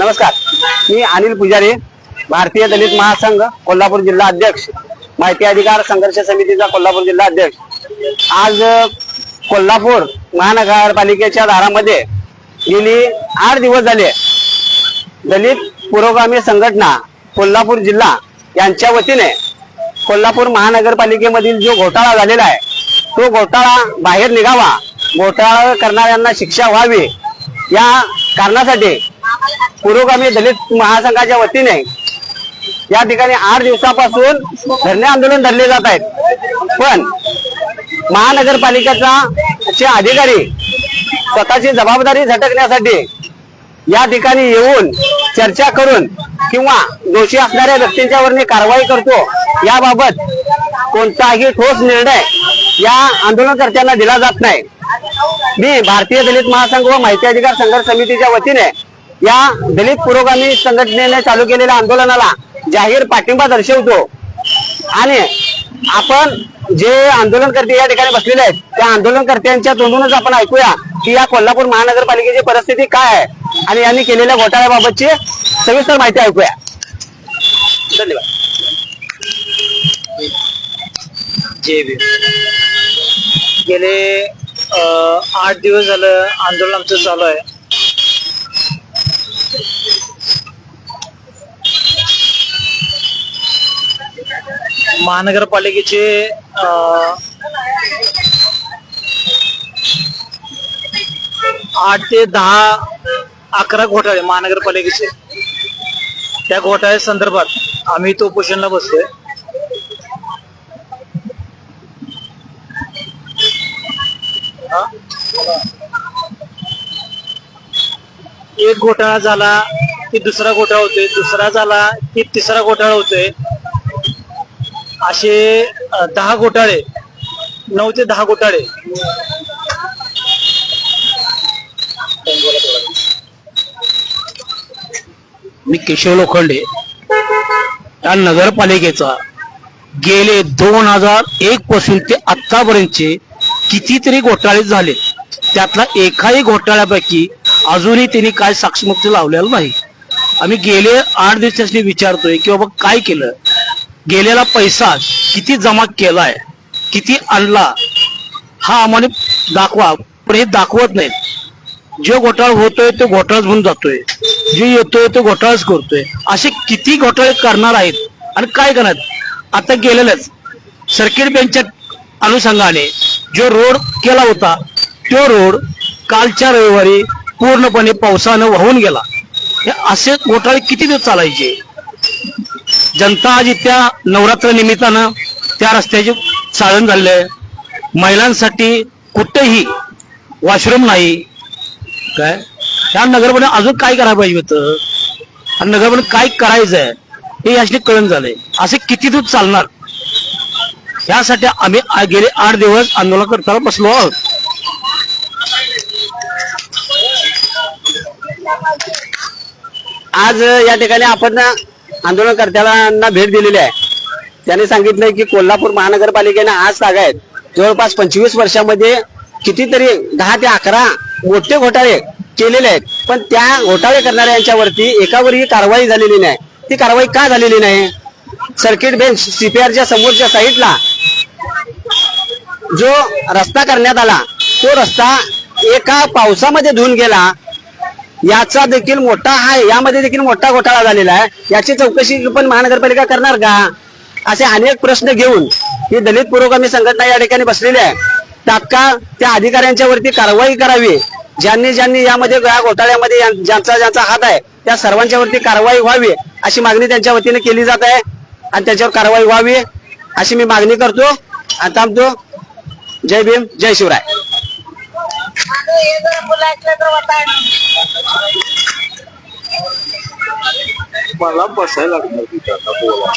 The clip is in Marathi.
नमस्कार. मी अनिल पुजारी भारतीय दलित महासंघ कोल्हापूर जिल्हा अध्यक्ष. माहिती अधिकार संघर्ष समितीचा कोल्हापूर जिल्हा अध्यक्ष. आज कोल्हापूर महानगरपालिकेच्या दारामध्ये गेली आठ दिवस झाले. दलित पुरोगामी संघटना कोल्हापूर जिल्हा यांच्या वतीने कोल्हापूर महानगरपालिकेमधील जो घोटाळा झालेला आहे तो घोटाळा बाहेर निघावा घोटाळा करणाऱ्यांना शिक्षा व्हावी या कारणासाठी पुरोगामी दलित महासंघाच्या वतीने या ठिकाणी आठ दिवसापासून धरणे आंदोलन धरले जात आहेत. पण महानगरपालिकेचा चे अधिकारी स्वतःची जबाबदारी झटकण्यासाठी या ठिकाणी येऊन चर्चा करून किंवा दोषी असणाऱ्या व्यक्तींच्यावर कारवाई करतो याबाबत कोणताही ठोस निर्णय या आंदोलनकर्त्यांना दिला जात नाही. मी भारतीय दलित महासंघ व माहिती अधिकार संघर्ष समितीच्या वतीने या दलित पुरोगामी संघटनेने चालू केलेल्या आंदोलनाला जाहीर पाठिंबा दर्शवतो. आणि आपण जे आंदोलनकर्ते या ठिकाणी बसलेले आहेत त्या आंदोलनकर्त्यांच्या तोंडूनच आपण ऐकूया की या कोल्हापूर महानगरपालिकेची परिस्थिती काय आहे आणि यांनी केलेल्या घोटाळ्याबाबतची सविस्तर माहिती ऐकूया. धन्यवाद. गेले आठ दिवस झालं आंदोलन आमचं चालू आहे. महानगरपालिकेचे आठ ते दहा अकरा घोटाळे महानगरपालिकेचे. त्या घोटाळ्या संदर्भात आम्ही तो उपोषणला बसतोय एक घोटाळा झाला की दुसरा घोटाळा होतोय. दुसरा झाला की तिसरा घोटाळा होतोय. असे दहा घोटाळे नऊ ते दहा घोटाळे. मी केशव लोखंडे या नगरपालिकेचा गेले दोन हजार एक पासून ते आतापर्यंतचे कितीतरी घोटाळे झाले. त्यातला एकाही घोटाळ्यापैकी अजूनही त्यांनी काय साक्षमुक्त लावलेलं नाही. आम्ही गेले आठ दिवसांनी विचारतोय की बाबा काय केलं? गेलेला पैसा किती जमा केलाय किती आणला हा आम्हाला दाखवा. पण हे दाखवत नाहीत. जो घोटाळा होतोय तो घोटाळाच म्हणून जातोय. जे येतोय तो घोटाळाच करतोय. असे किती घोटाळे करणार आहेत आणि काय करणार आता गेलेलंच. सर्किट बेंचच्या अनुषंगाने जो रोड केला होता तो रोड कालच्या रविवारी पूर्णपणे पावसानं वाहून गेला. असे घोटाळे किती दिवस चालायचे? जनता आज इथल्या नवरात्र निमित्तानं त्या रस्त्याचे चाळण झाले महिलांसाठी कुठेही वॉशरूम नाही. काय? त्या नगरपणे अजून काय करायला पाहिजे होतं? आणि नगरपणे काय करायचंय? हे याशी कळण झालंय. असे किती दिवस चालणार? यासाठी आम्ही गेले आठ दिवस आंदोलन करताना बसलो आहोत. आज या ठिकाणी आपण आंदोलनकर्त्याला भेट दिलेली आहे. त्याने सांगितलंय की कोल्हापूर महानगरपालिकेने आज तागायत जवळपास पंचवीस वर्षामध्ये कितीतरी दहा ते अकरा मोठे घोटाळे केलेले आहेत. पण त्या घोटाळे करणाऱ्यांच्यावरती एकावरही कारवाई झालेली नाही. ती कारवाई का झालेली नाही? सर्किट बेंच सीपीआरच्या समोरच्या साईडला जो रस्ता करण्यात आला तो रस्ता एका पावसामध्ये धुवून गेला याचा देखील मोठा आहे यामध्ये देखील मोठा घोटाळा झालेला आहे. याची चौकशी पण महानगरपालिका करणार का? असे अनेक प्रश्न घेऊन ही दलित पुरोगामी संघटना या ठिकाणी बसलेली आहे. तात्काळ त्या अधिकाऱ्यांच्या वरती कारवाई करावी. ज्यांनी ज्यांनी यामध्ये या घोटाळ्यामध्ये ज्यांचा ज्यांचा हात आहे त्या सर्वांच्या वरती कारवाई व्हावी अशी मागणी त्यांच्या वतीने केली जात आहे. आणि त्याच्यावर कारवाई व्हावी अशी मी मागणी करतो. आणि थांबतो जय भीम जय शिवराय. मला बसायला लागणार तिथं आता बोला